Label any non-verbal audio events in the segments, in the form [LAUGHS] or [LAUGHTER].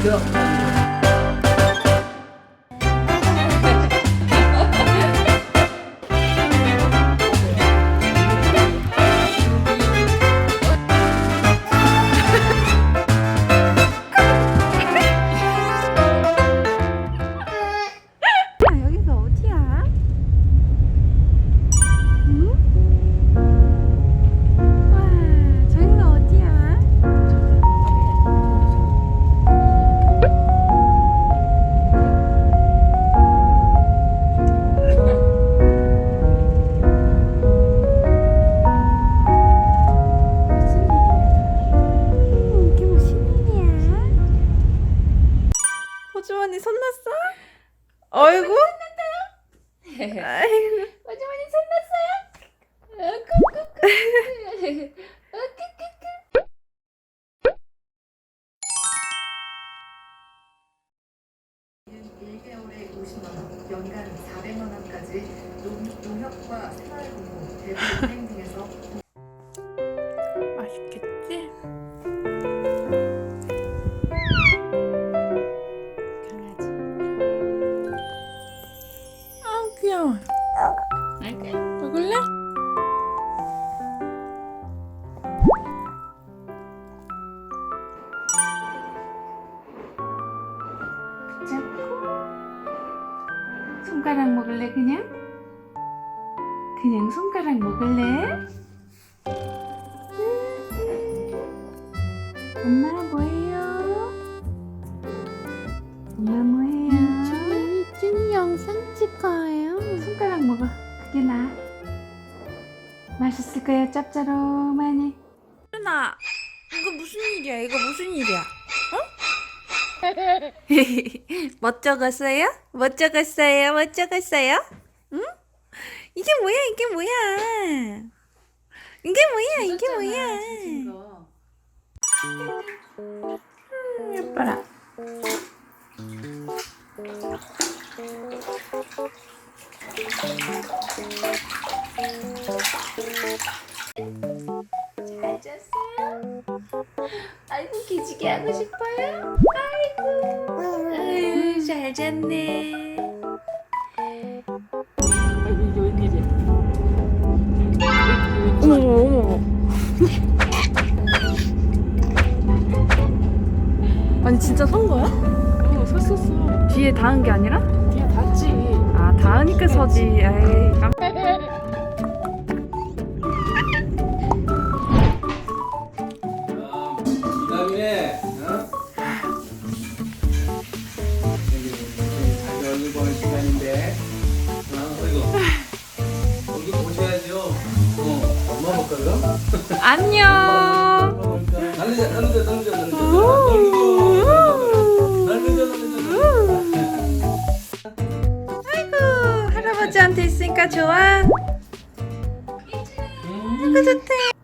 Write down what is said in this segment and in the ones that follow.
병 1개월에 50만 원, 연간 400만 원까지 농, 농협과 생활공고, 대부은행 [LAUGHS] 등에서 손가락 먹을래 그냥? 그냥 손가락 먹을래? 엄마 뭐해요? 엄마 뭐해요? 찐 영상 찍어요. 손가락 먹어. 그게 나아. 맛있을 거야, 짭짤하니. 누나, 이거 무슨 일이야? 이거 무슨 일이야? 적었어요? 뭐 적었어요? 뭐 적었어요? 응? 이게 뭐야? 이게 뭐야? 이게 뭐야? 이게 뭐야? 음, 예뻐라. 잘 잤어요? 아이고 기지개 하고 싶어요? 아이고. 아유, 잘 잤네. 이게 웬일이야? 어머, 어머, 어머. 아니, 진짜 선 거야? 어, 섰었어. 뒤에 닿은 게 아니라? 뒤에 닿지. 아, 닿으니까 서지. 에이, 깜... 안녕. 날리자 날리자 날리자 날리자 아이고, 할아버지한테 있으니까 좋아. 아이고, 좋대.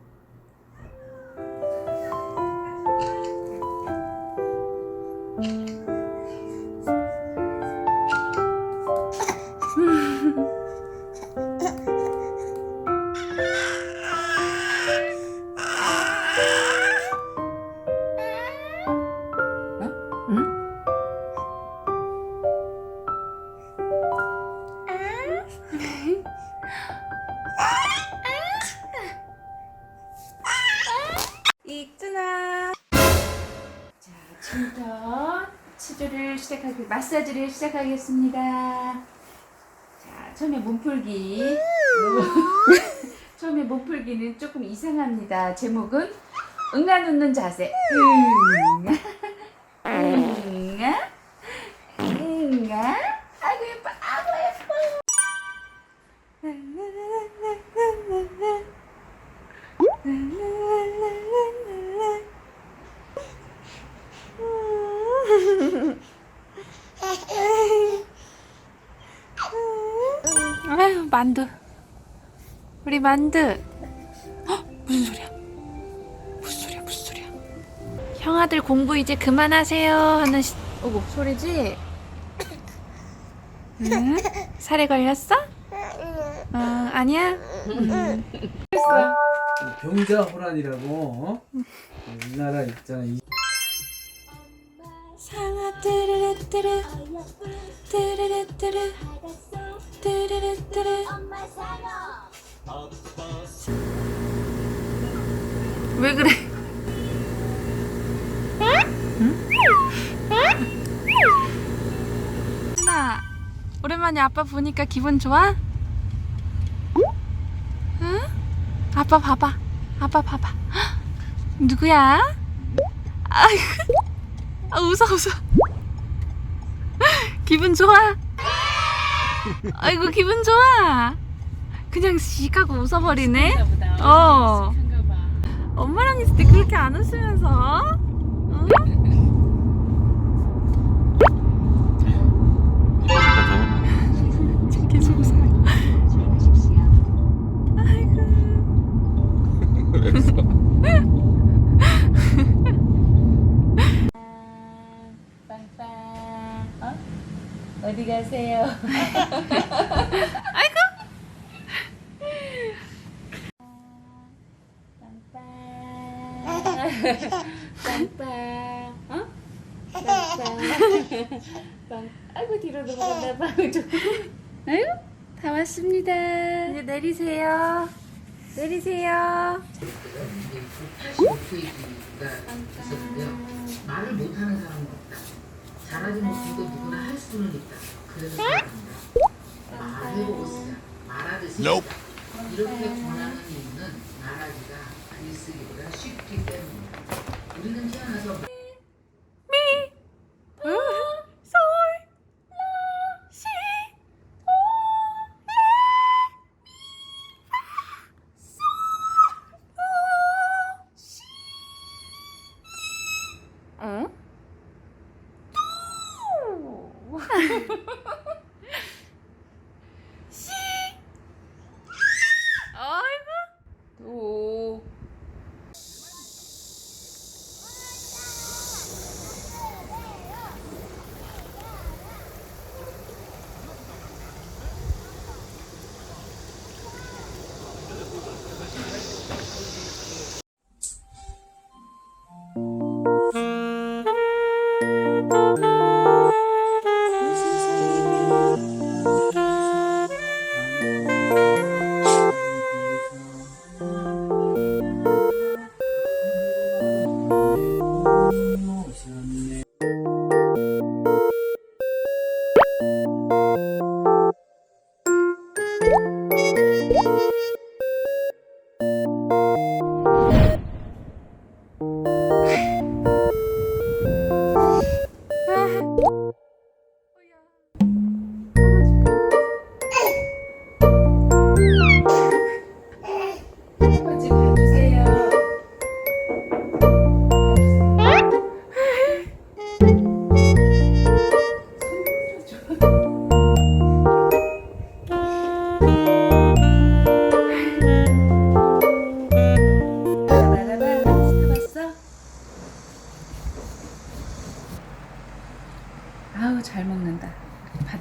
마사지를 시작하겠습니다. 자, 처음에 몸풀기. [LAUGHS] 처음에 몸풀기는 조금 이상합니다. 제목은 응아 눕는 자세. 응 만두 헉, 무슨 소리야 무슨 소리야 무슨 소리야 형아들 공부 이제 그만하세요 하는 시... 어구 소리지 응? 살에 걸렸어? 어, 아니야? 병자 호란이라고. 어? 우리나라 있잖아. 이- 향아 뚜르르 뚜르 뚜르르 뚜르 뚜르르 뚜르 왜 그래? 누나 오랜만에 아빠 보니까 기분 좋아? 응? 아빠 봐봐 아빠 봐봐 헉, 누구야? 아이고 아, 웃어 웃어 기분 좋아? 아이고 기분 좋아 그냥 씩 하고 웃어버리네? 어. 엄마랑 있을 때 그렇게 안 웃으면서? 응? 계속 웃어 아이고. [LAUGHS] 어디 가세요? 아이고 빵빵. 어? 빵빵. 빵. 아이고 뒤로 넘어간다. 빵. 아유 다 왔습니다. 이제 내리세요 내리세요 85페이지가 있었는데요. 말을 못하는 사람은 없다. 잘하지 못해도 누구나 할 수는 있다. 그래서. 말해보고 쓰자. 말하듯이 이렇게 권하는 이유는 말하기가 글쓰기보다 쉽기 때문입니다. 우리는 태어나서 응? [LAUGHS]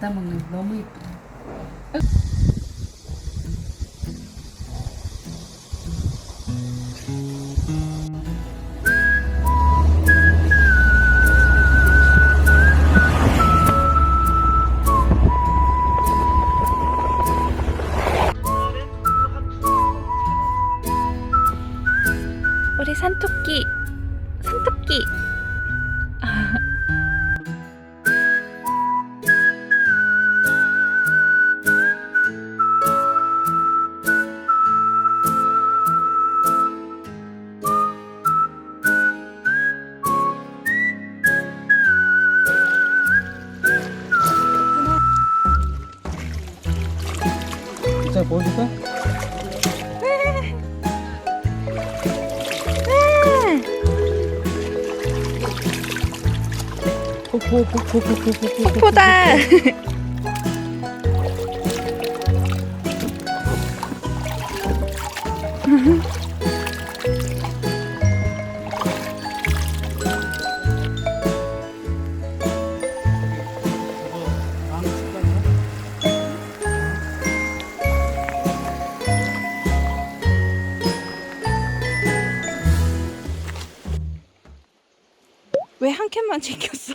받아 먹는 포다. 왜 한 캔만 챙겼어?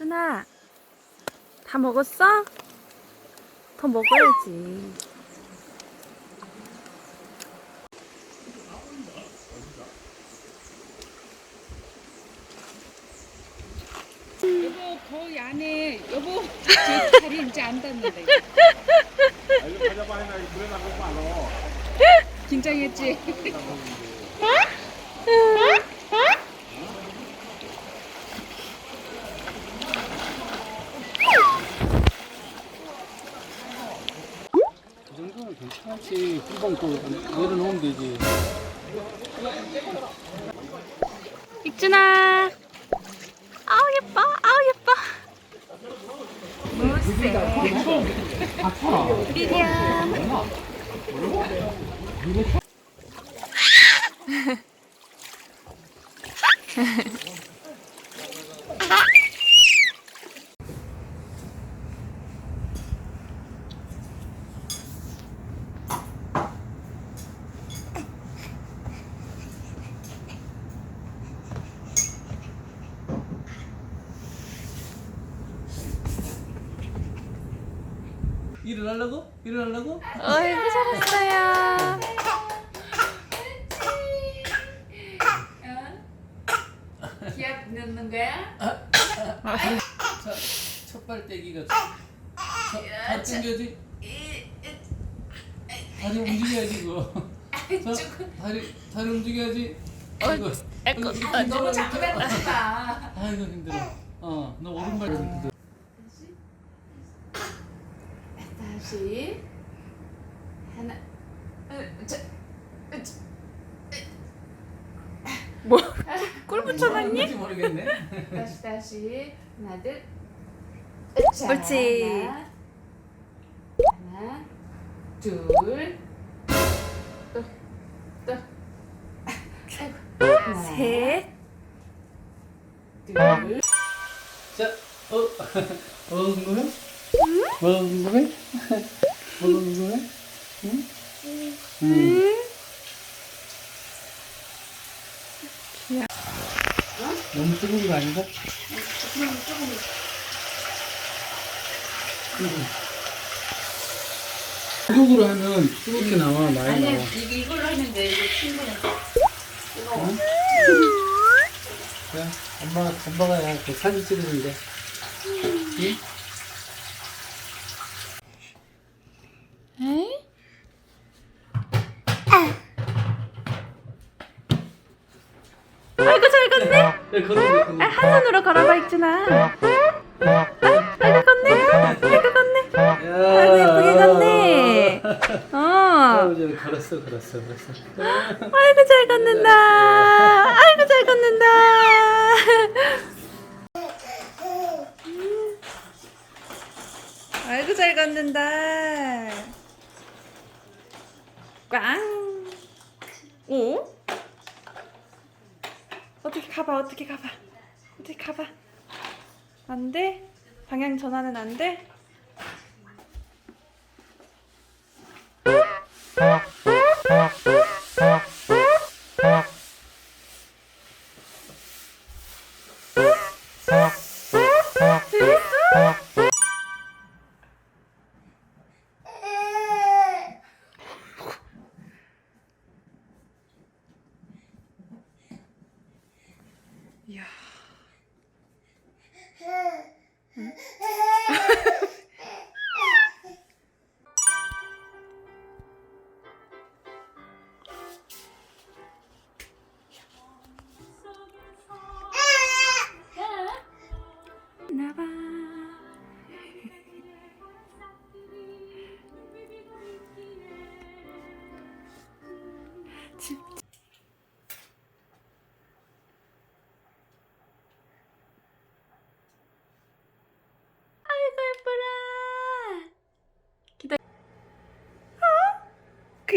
준아, 다 먹었어? 더 먹어야지. 여보 거기 안에 여보 제 다리 이제 안 닿는데. 긴장했지. [LAUGHS] 괜찮지. 금방 또 내려놓으면 되지. 익준아. 아우 예뻐. 아우 예뻐. 리리야. 일어나려고? 일어나려고? 어이구 잘했어요. 기합 넣는 거야? 자, 첫 발대기가 자, 다 당겨지. 다리 움직여야지 그거. 자, 다리 다리 움직여야지. 아이고, 아이고, 너무 자꾸 뱉지 마. 아이고 힘들어. 어, 너 오른발 좀 힘들어. 다시 하나, 어, 자, 꿀 붙여놨니? 모르겠네. 다시 다시 하나 둘. 자, 옳지. 하나, 하나, 둘, 또, 또. 아이고. 하나, 셋. 둘. 자, 어, [LAUGHS] 어 궁금 해? 뭐 궁금해? 뭐 궁금해? 응? 응. 너무 뜨거운 거 아닌가? 뜨거으로 하면 뜨겁게 나와, 많이 아니야 나와. 이거 이걸로 하면 돼 이거 충분해. 야, 엄마가, 엄마가 야, 그 사진 찍어준대. 응? 에이? 아이고 잘 걷네. 야, 걷는데, 걷는데. 아, 한 손으로 익준아. 아, 아이고 걷네. 아이고 걷네. 아이고 예쁘게 걷네. 어. 걸었어, 걸었어, 걸었어. 아이고 잘 걷는다. 아이고 잘 걷는다. 음. 아이고 잘 걷는다. 꽝. 오? 어떻게 가봐 어떻게 가봐 어떻게 가봐 안 돼? 방향 전환은 안 돼?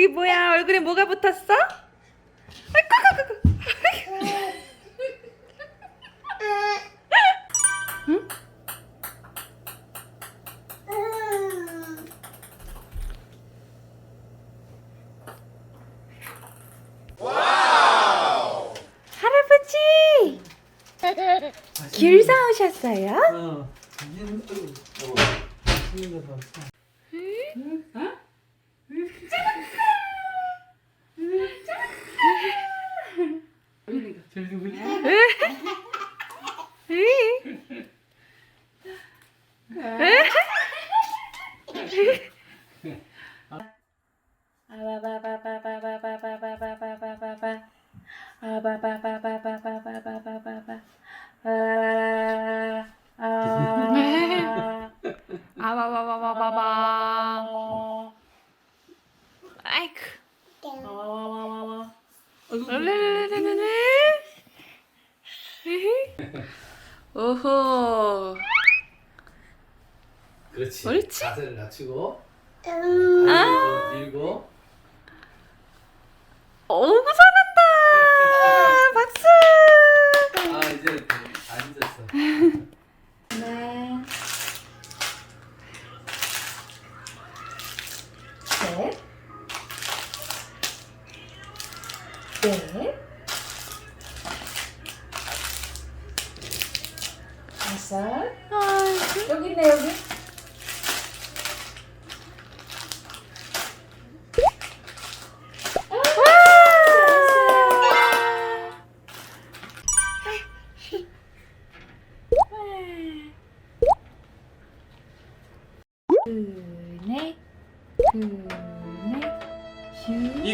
이게 뭐야? 얼굴에 뭐가 붙었어? 아, 응? 할아버지 귤 사오셨어요? 어. 맛있는 거 봤어. 아바바바바바바. 아이쿠. 랄랄랄랄랄랄. 오호. 그렇지. 옳지. 자세를 낮추고. 아. 밀고.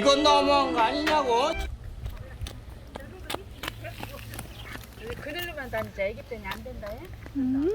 이건 너무한 거 아니냐고. 음.